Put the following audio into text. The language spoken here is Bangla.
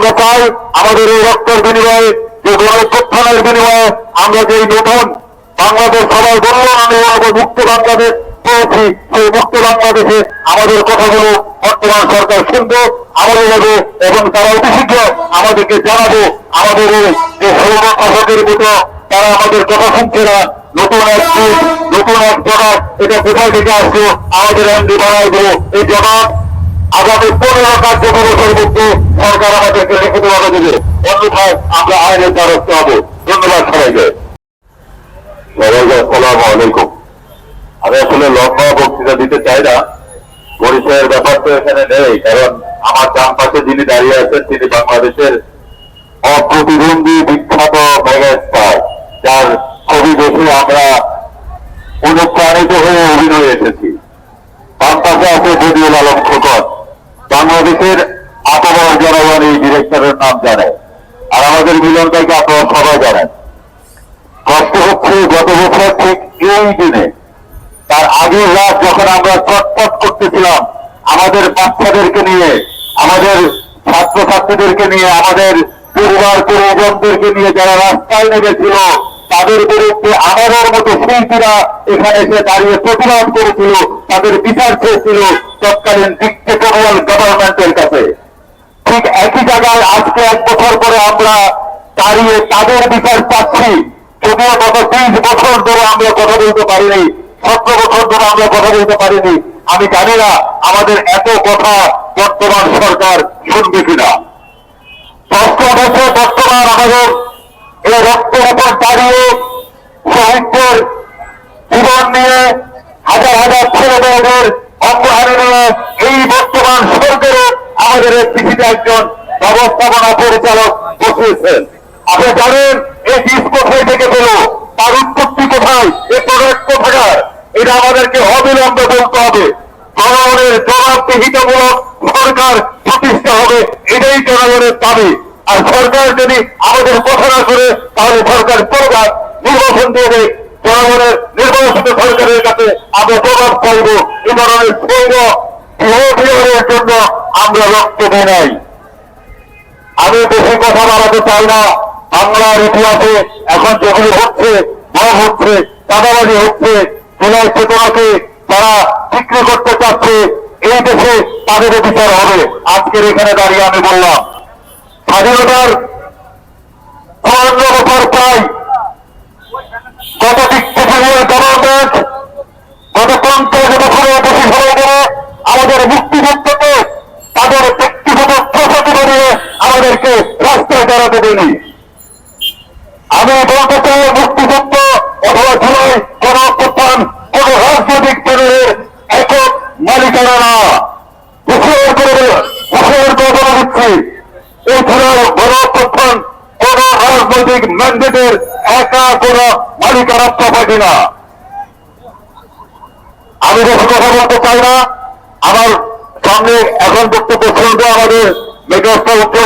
আমরা চাই আমাদের এই রক্তের বিনিময়ে, যে গণপ্রত্থানের বিনিময়ে আমরা যে নতুন বাংলাদেশ সবাই বলল আমি আমাদের মুক্ত বাংলাদেশ পেয়েছি। সেই মুক্ত বাংলাদেশে আমাদের কথাগুলো বর্তমান সরকার শুনবে আমাদের যাবে এবং তারা অতি শীঘ্র আমাদেরকে জানাবে, আমাদের এই যে সৌর মতো তারা আমাদের কথা শুনছে না। নতুন এক নতুন এক জবাব এটা কোথায় থেকে আসছে আমাদের এমডি বাড়াই দেবো এই জবাব আগামী পনেরো কার্যকরী মধ্যে সরকার আমাদেরকে লিখিতভাবে দেবে। অন্যথায় আমরা আইনের দ্বারস্থ হব। ধন্যবাদ সবাইকে। আসসালামু আলাইকুম। আমি আসলে লম্বা বক্তৃতা দিতে চাই না। পরিচয়ের ব্যাপার তো এখানে নেই, কারণ আমার ডান পাশে যিনি দাঁড়িয়ে আছেন, তিনি বাংলাদেশের অপ্রতিদ্বন্দ্বী বিখ্যাত মেগাস্টার। যার ছবি দেখে আমরা অনুপ্রাণিত হয়ে অভিনয়ে এসেছি। তার পাশে আছে বদিউল আলম। বাংলাদেশের আপামর জনগণ এই ডিরেক্টরের নাম জানে। আর আমাদের মিলন ভাইকে আপনারা সবাই জানেন। কষ্ট হচ্ছে গত বছর ঠিক এই দিনে। তার আগের রাত যখন আমরা চটপট করতেছিলাম, আমাদের বাচ্চাদেরকে নিয়ে, আমাদের ছাত্রছাত্রীদেরকে নিয়ে, আমাদের পরিবার পরিজনদেরকে নিয়ে যারা রাস্তায় নেমেছিল, তাদের বিরুদ্ধে আমাদের মতো শিল্পীরা এখানে এসে দাঁড়িয়ে প্রতিবাদ করেছিল, তাদের বিচার চেয়েছিল, তৎকালীন ডিক্টেটোরিয়াল গভর্নমেন্টের কাছে ঠিক একই জায়গায় আজকে এক বছর পরে আমরা দাঁড়িয়ে তাদের বিচার পাচ্ছি। যদিও গত তিরিশ বছর ধরে আমরা কথা বলতে পারিনি, সতেরো বছর ধরে আমরা কথা বলতে পারিনি। আমি জানি না আমাদের এত কথা বর্তমান সরকার শুনবে কিনা। ষষ্ঠ বছর বর্তমান আমাদের এই রক্তের উপর দাঁড়িয়ে শহীদদের জীবন নিয়ে হাজার হাজার ছেলে মেয়েদের অঙ্গহানি নিয়ে এই বর্তমান সরকারও আমাদের পৃথিবীতে একজন ব্যবস্থাপনা পরিচালক বসিয়েছেন আপনি জানেন, এই বীজ কোথায় থেকে পেল? তার উৎপত্তি কোথায়? এই প্রোডাক্ট কোথাকার? এটা আমাদেরকে অবিলম্বে বলতে হবে। জনগণের জবাবদিহিতামূলক সরকার প্রতিষ্ঠা হবে, এটাই জনগণের দাবি। আর সরকার যদি আমাদের কথা না করে তাহলে সরকার প্রভাব নির্বাচন দিয়ে দেয় জনগণের নির্বাচিত সরকারের কাছে আমরা প্রভাব পাইব এ ধরনের বিরোধীদের জন্য আমরা রক্ত দিই নাই। আমি বেশি কথা বাড়াতে চাই না। বাংলার ইতিহাসে এখন যেগুলি হচ্ছে, বড় হচ্ছে চাঁদাবাজি হচ্ছে সেলাই চেতনাকে তারা বিক্রি করতে চাচ্ছে, এই দেশে তাদের বিচার হবে। আজকের এখানে দাঁড়িয়ে আমি বললাম, স্বাধীনতার প্রায় গত ডিক্টেটোরিয়াল গভর্নমেন্ট গত পঞ্চাশ বছরের বেশি সময় ধরে আমাদের মুক্তিযুদ্ধকে তাদের ব্যক্তিগত প্রসঙ্গ নিয়ে আমাদেরকে দাঁড়াতে দেয়নি আমি বলতে মুক্তিযুদ্ধ অথবা জুলাই গণঅভ্যুত্থান কোন রাজনৈতিক দলের একক মালিকানা না ঘোষণা করে ঘোষণার করে বলে দিচ্ছি, এই জুলাই গণঅভ্যুত্থান কোন রাজনৈতিক ম্যান্ডেটের একা কোন মালিকানাত্ম পাবে না আমি বেশি কথা বলতে চাই না। আমার সামনে এখন বক্তব্য শুনবে আমাদের মেগাস্টার উত্তর